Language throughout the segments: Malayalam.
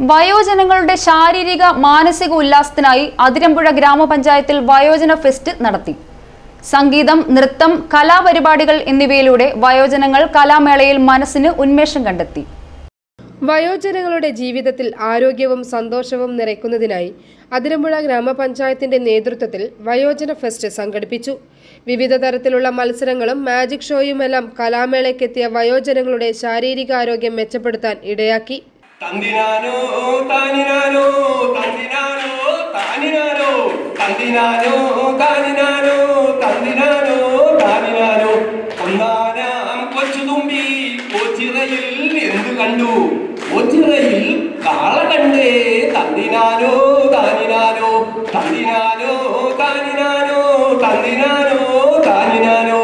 വയോജനങ്ങളുടെ ശാരീരിക മാനസിക ഉല്ലാസത്തിനായി അതിരമ്പുഴ ഗ്രാമപഞ്ചായത്തിൽ വയോജന ഫെസ്റ്റ് നടത്തി. സംഗീതം നൃത്തം കലാപരിപാടികൾ എന്നിവയിലൂടെ വയോജനങ്ങൾ കലാമേളയിൽ മനസ്സിന് ഉന്മേഷം കണ്ടെത്തി. വയോജനങ്ങളുടെ ജീവിതത്തിൽ ആരോഗ്യവും സന്തോഷവും നിറയ്ക്കുന്നതിനായി അതിരമ്പുഴ ഗ്രാമപഞ്ചായത്തിന്റെ നേതൃത്വത്തിൽ വയോജന ഫെസ്റ്റ് സംഘടിപ്പിച്ചു. വിവിധ തരത്തിലുള്ള മത്സരങ്ങളും മാജിക് ഷോയുമെല്ലാം കലാമേളയ്ക്കെത്തിയ വയോജനങ്ങളുടെ ശാരീരികാരോഗ്യം മെച്ചപ്പെടുത്താൻ ഇടയാക്കി. തന്തിനാനോ താനിനാനോ തന്തിനാനോ താനിനാനോ തന്തിനാനോ താനിനാനോ തന്തിനാനോ താനിനാനോ. ഒന്നാനാം കൊച്ചുതുമ്പി കൊച്ചിറയിൽ എന്തു കണ്ടു? കൊച്ചിറയിൽ കാള കണ്ടേ തന്തിനാനോ താനിനാനോ തന്തിനാനോ താനിനാനോ തന്തിനാനോ താനിനാനോ.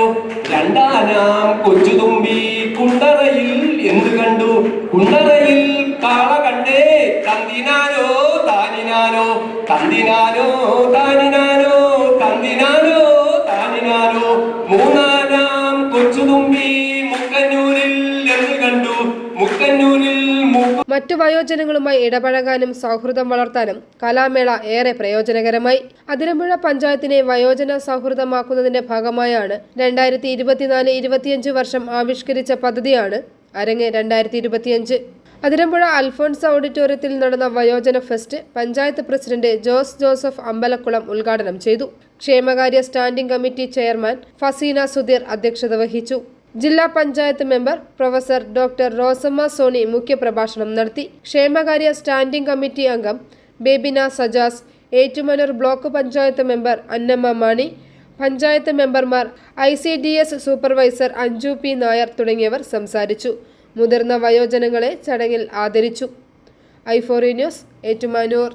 രണ്ടാനാം കൊച്ചുതുമ്പി കുണ്ടറയിൽ എന്തു കണ്ടു? കുണ്ടറയിൽ തന്തിനാനോ താനിനാനോ തന്തിനാനോ താനിനാനോ തന്തിനാനോ താനിനാനോ മൂന്നാനാം കൊച്ചുതുമ്പി മുക്കന്നൂരിൽ എന്ന് കണ്ടു. മുക്കന്നൂരിൽ മറ്റു വയോജനങ്ങളുമായി ഇടപഴകാനും സൗഹൃദം വളർത്താനും കലാമേള ഏറെ പ്രയോജനകരമായി. അതിരമ്പുഴ പഞ്ചായത്തിനെ വയോജന സൗഹൃദമാക്കുന്നതിന്റെ ഭാഗമായാണ് രണ്ടായിരത്തി ഇരുപത്തിനാല് ഇരുപത്തിയഞ്ച് വർഷം ആവിഷ്കരിച്ച പദ്ധതിയാണ് അരങ്ങ് രണ്ടായിരത്തി ഇരുപത്തിയഞ്ച്. അതിരമ്പുഴ അൽഫോൺസ് ഓഡിറ്റോറിയത്തിൽ നടന്ന വയോജന fest panchayat president Jose Joseph അമ്പലക്കുളം ഉദ്ഘാടനം ചെയ്തു. ക്ഷേമകാര്യ standing committee chairman Faseena Sudheer അധ്യക്ഷത വഹിച്ചു. ജില്ലാ panchayat member professor doctor Rosamma Sony മുഖ്യപ്രഭാഷണം നടത്തി. ക്ഷേമകാര്യ സ്റ്റാൻഡിംഗ് കമ്മിറ്റി അംഗം ബേബിന സജാസ് ഏറ്റുമാനൂർ ബ്ലോക്ക് പഞ്ചായത്ത് മെമ്പർ അന്നമ്മ മാണി പഞ്ചായത്ത് മെമ്പർമാർ I supervisor Anju P Nair തുടങ്ങിയവർ സംസാരിച്ചു. മുതിർന്ന വയോജനങ്ങളെ ചടങ്ങിൽ ആദരിച്ചു. ഐഫോറി ന്യൂസ് ഏറ്റുമാനൂർ.